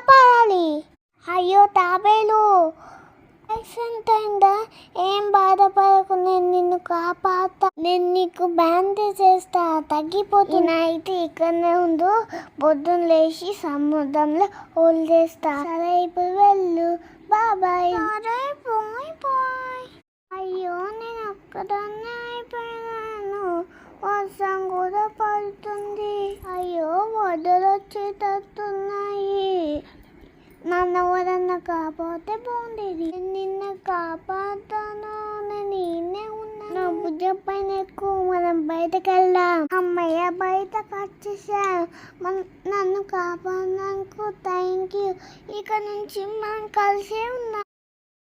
కాపాడాలి. అయ్యో తాబేలు. యాక్సిడెంట్ అయిందా ఏం బాధపడకు నేను నిన్ను కాపాడతా. నేను నీకు బ్యాండేజ్ చేస్తా. తగ్గిపోతు. అయితే ఇక్కడనే ఉండు. బొద్దును లేచి సముద్రంలో హోల్డ్ చేస్తా. సరే ఇప్పుడు వెళ్ళు. బాబాయ్. సరే అయ్యో నేను ఒక్కదాన్నే అయిపోయాను వర్షం కూడా పడుతుంది. అయ్యో వడలు వచ్చేటట్టున్నాయి. కాపాతే బాగుండేది. నిన్న కాపాతాను నేనే ఉన్నా. నా భుజం పైన ఎక్కువ మనం బయటకు వెళ్దాం అమ్మయ్య బయటకు వచ్చేసా మన నన్ను కాపాడినందుకు థ్యాంక్ యూ ఇక నుంచి మనం కలిసే ఉన్నాం.